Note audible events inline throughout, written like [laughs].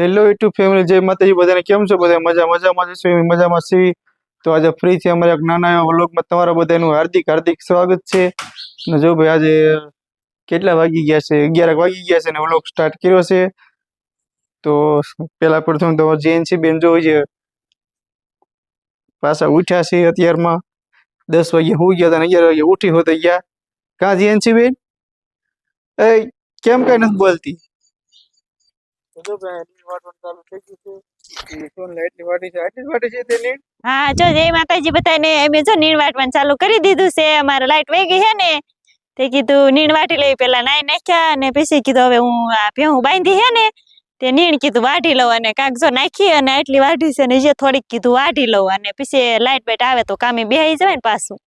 Hello YouTube family જય માતાજી, બધાને કેમ છો? બધા મજા મજામાં જશો મજામાં છીએ. તો આજે ફ્રી છે અમારા એક નાના એવા વ્લોગમાં તમારા બધાનું હાર્દિક હાર્દિક સ્વાગત છે. અને જો ભાઈ આજે કેટલા વાગી ગયા છે? અગિયાર વાગી ગયા છે અને વ્લોગ સ્ટાર્ટ કર્યો છે. તો પેલા પ્રથમ તો જેએનસી બેન જો છે, પાછા ઉઠ્યા છે અત્યારમાં. દસ વાગે હોઈ ગયા હતા અગિયાર વાગે ઉઠી હોતા ગયા. કાં જેએનસી બેન? એ કેમ કઈ નથી બોલતી? જો ભાઈ વાટવાનું ચાલુ થઈ ગયું છે. એ સોન લાઈટની વાટી છે. આટલી વાટી છે તેની? હા જો જય માતાજી બધાને અમે જો નીણ વાટવાનું ચાલુ કરી દીધું છે. અમારે લાઈટ વહી ગઈ છે ને તે કીધું નીણ વાટી લઈ પેલા નાઈ નાખ્યા અને પછી કીધું હવે હું આ ભેહું બાંધી છે ને તે નીણ કીધું વાઢી લઉં અને કાંક જો નાખી અને આટલી વાઢી છે ને જે થોડીક કીધું વાઢી લઉં અને પછી લાઈટ બાઈટ આવે તો કામે બેહી જવાય ને પાછું.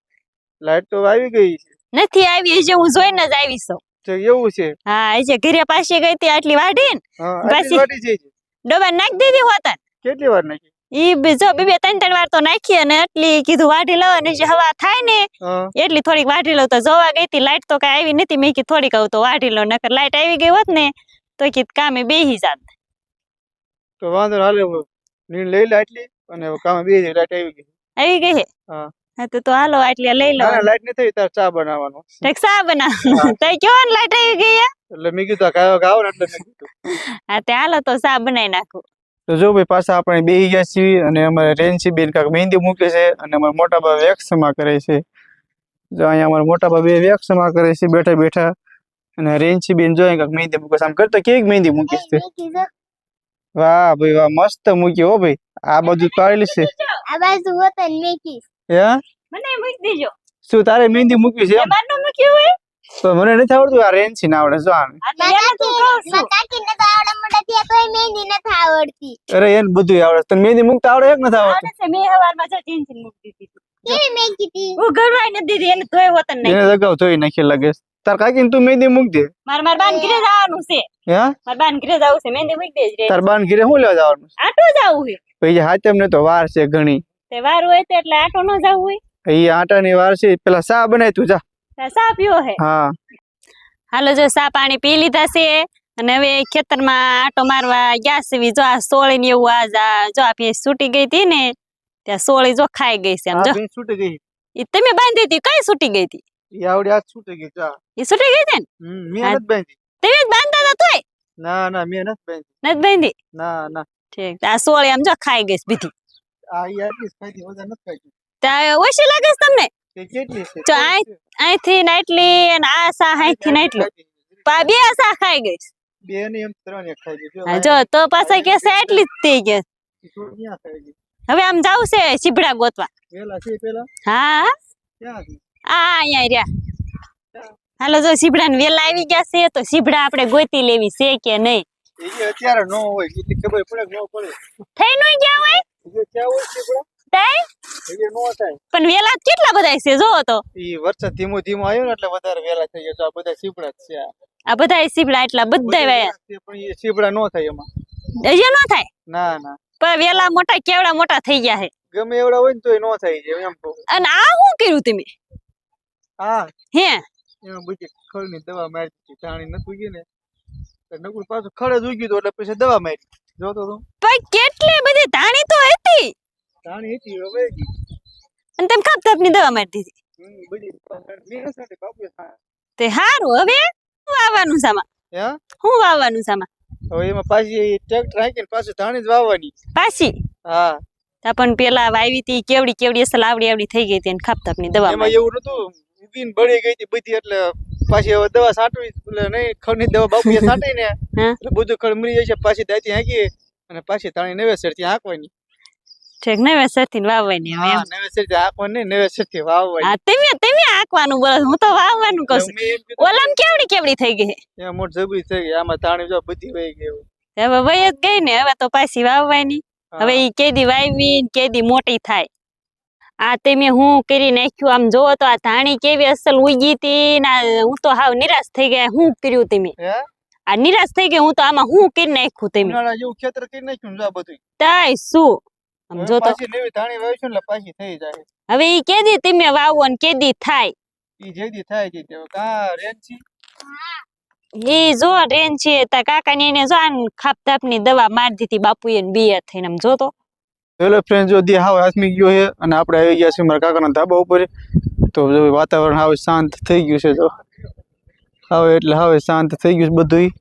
લાઈટ તો આવી ગઈ નથી આવી હજી હું જોઈને જ આવી છું એવું છે. હા ઘરે પાછી ગઈ હતી આટલી વાટી ને હા આટલી જ પાછી- વાટી છે. જ. ડોબા નાખી દીધી હોતા કેટલી વાર નાખી? ઈ જો બે બે ત્રણ ત્રણ વાર તો નાખી અને એટલી કીધું વાઢી લઉં અને જે હવા થાય ને એટલી થોડીક વાઢી લઉં. તો જોવા ગઈ હતી લાઈટ તો કઈ આવી નથી મેં કીધું થોડીક આવું તો વાટી લઉં. નકર લાઈટ આવી ગઈ હોત ને તો કીધું કામે બેહી જાત. તો વાંધો હાલે નીણ લઈ લે આટલી અને કામે બે લાઈટ આવી ગઈ. આવી ગઈ. હા. તો તો હાલો આટલી લઈ લો ના લાઈટ નથી તાર ચા બનાવવાનો ઠીક ચા બના તો કયો ને લાઈટ આવી ગઈ એટલે મેં કીધું કાયો ગાવ ને એટલે મેં કીધું. હા તે હાલો તો ચા બનાવી નાખું. તો જો ભાઈ પાછા આપણે બેહી ગયા છીએ અને અમારે રેન્સી બેન કાક મહેંદી મૂકે છે અને અમારા મોટા બા વેક્સમાં કરે છે. જો અહીંયા અમારા મોટા બા બે વેક્સમાં કરે છે બેઠા બેઠા. અને રેન્સી બેન જો કાક મહેંદી મૂકે છે. આમ કરતો કેવી મહેંદી મૂકીશ તે? વાહ ભાઈ વાહ મસ્ત મૂકી હો ભાઈ. આ બધું પાડેલી છે. આ બાજુ હોતો ને મેકીશ. હે? મને મૂકી દેજો. શું તારે મહેંદી મૂકવી છે મૂક્યું હોય. તો મને નથી આવડતું આ રેન્સી ના આવડે જો આને? અરે એને બધું આવડે તને મહેંદી મૂકતા આવડે એક નથી આવડતું? મેં હવારમાં જો મૂકી દીધી મેકી હું ઘરવાઈ નથી દીધી એને ધોઈ હોત ને એને અગાઉ ધોઈ નાખી લાગે. છે. તાર કાકીને તું મહેંદી મૂક દે. મારે મારા બાન ઘરે જવાનું છે. હે? મારા બાન ઘરે જવું છે. મહેંદી મૂકી દેજ રે. તાર બાન ઘીરે હું લેવા જવાનું? છે? આટો જવું છે. પછી હાચમ ને તો વાર છે ઘણી. તે વાર હોય તો એટલે આટો ન જવું હોય. એ આટાની વાર છે પેલા સા બનાય તું જા. સા પીવો હે? હા. હાલો જો સા પાણી પી લીધા છે અને હવે ખેતરમાં આટો મારવા ગયા છે. જો આ સોળી ને એવું આજ આ જો આ ભેંસ છૂટી ગઈ હતી ને ત્યાં સોળી જો ખાઈ ગઈ છે આમ જો. છૂટી ગઈ. ઈ તમે બાંધી હતી કઈ છૂટી ગઈ હતી? એ આવડી આ છૂટી ગઈ જા. ઈ છૂટી ગઈ છે ને? હમ, મેં નથી બાંધી. તમે જ બાંધતા હતા તોય? ના ના મેં નથી બાંધી. નથી બાંધી? ના ના. ઠીક આ સોળી આમ જો ખાઈ ગઈ છે બીધી. આ આટલી ખાધી વધારે નથી ખાધી ત્યાં ઓછી લાગે છે તમને? કેટલી છે? આ- અહીંથી નાટલી અને આ સા અહીંથી ને પા બે સા ખાઈ ગઈ બે ને એમ ત્રણ એક ખાઈ ગઈ જો તો પાછા કે છે એટલી જ થઈ ગઈ. હવે આમ જાવ છે શીબડા ગોતવા. પેલા છે પેલા? હા. આ અહીંયા રહ્યા. હાલો જો શીબડા ને વેલા આવી ગયા છે તો શીબડા આપણે ગોતી લેવી છે કે નહીં? અત્યારે નો હોય ખબર પડે ન પડે. થઈ નું ગયા હોય? નો પણ વેલા કેટલા બધા છે? જો તો. ઈ વરસાદ ધીમો ધીમો આવ્યો ને એટલે વધારે વેલા થઈ ગયા. આ બધા સીપડા છે આ. આ બધા શીબડા એટલા બધા બધા પણ એ સીપડા નો થાય એમાં. હજી ન થાય? ના ના. પણ વેલા મોટા કેવડા મોટા થઈ ગયા છે. ગમે એવડા હોય ને તોય નો થાય છે એમ અને આ શું કર્યું તમે? હા. હે? એમાં બધી ખડની દવા મારી ધાણી નથી ઉગી ને તો નકરું પાછું ખડ જ ઉગ્યું તો એટલે પછી દવા મારી જોતો તો. પણ કેટલી બધી ધાણી તો ધાણી હતી હવે. અને તમે ખાપ થાપની દવા મારી દીધી તે હારું હવે? શું વાવવાનું છે આમાં? હે? વાવવાનું આમાં? હવે એમાં પાછી ટ્રેક્ટર હાંકીને પાછું ધાણી જ વાવવાની. પાછી? હા. તા પણ પેલા વાવી હતી કેવડી કેવડી અસલ આવડી આવડી થઈ ગઈ હતી ખાપની દવા એમાં એવું નતું ઉગીને બળી ગઈ હતી બધી એટલે પાછી હવે દવા સાટવી એટલે નહીં ખડની દવા બાપુએ [laughs] સાટી ને એટલે બધું ખડ મરી જાય છે પાછી દાતી હાંકી અને પાછી ધાણી નવેસરથી હાંકવાની. ઠીક નવે સરથી વાવવાની એમ. હા નવેસરથી નહીં નવેસરથી વાવવાની. હા તમે તમે આંકવાનું બોલો હું તો વાવવાનું કહું છું. ઓલામ કેવડી કેવડી થઈ ગઈ એ મોટ જબરી થઈ ગઈ. આમાં તાણી જો બધી વહી ગઈ હવે. હવે જ ગઈ ને હવે તો પાછી વાવવાની. હવે ઈ કેદી વાવી કેદી મોટી થાય. આ તમે હું કરી નાખ્યું. આમ જોવો તો આ ધાણી કેવી અસલ ઉગી હતી ને હું તો હાવ નિરાશ થઈ ગયા હું કર્યું તમે? આ નિરાશ થઈ ગઈ. હું તો આમાં હું કરી નાખ્યું તમે? ખેતર કરી નાખ્યું બધું તાય શું? જો તો પાછી નવી ધાણી વાવશું ને એટલે પાછી થઈ જાય. હવે ઈ કેદી તમે વાવો ને કેદી થાય. ઈ જેદી થાય છે તે કા રેન્સી ઈ જો રેન છે તા કાકા ને એને જો આન ખાપતાપ તાપની દવા મારી દીધી બાપુએ ને બીએ થઈને આમ જોતો હેલો ફ્રેન્ડ જો દી હાવ આસમી ગયો છે અને આપણે આવી ગયા છીએ મારા કાકાના ધાબા ઉપર. તો જો વાતાવરણ હાવ શાંત થઈ ગયું છે જો. હવે એટલે હવે શાંત થઈ ગયું છે બધું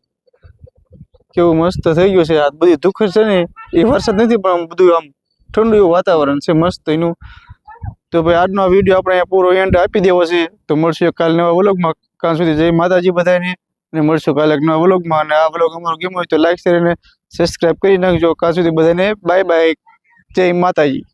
કેવું મસ્ત થઈ ગયું છે આ બધી દુઃખ છે ને એ વરસાદ નથી પણ આમ બધું આમ ઠંડુ એવું વાતાવરણ છે, મસ્ત એનું. તો ભાઈ, આજનો આ વીડિયો આપણે અહીંયા પૂરો એન્ડ આપી દેવો છે. તો મળશું કાલે નવા વ્લોગમાં કાં સુધી જય માતાજી બધાને, અને મળશું કાલે નવા વ્લોગમાં અને આ વ્લોગ અમારો ગેમ હોય તો લાઈક શેર અને સબસ્ક્રાઈબ કરી નાખજો. કાં સુધી બધાને બાય બાય જય માતાજી.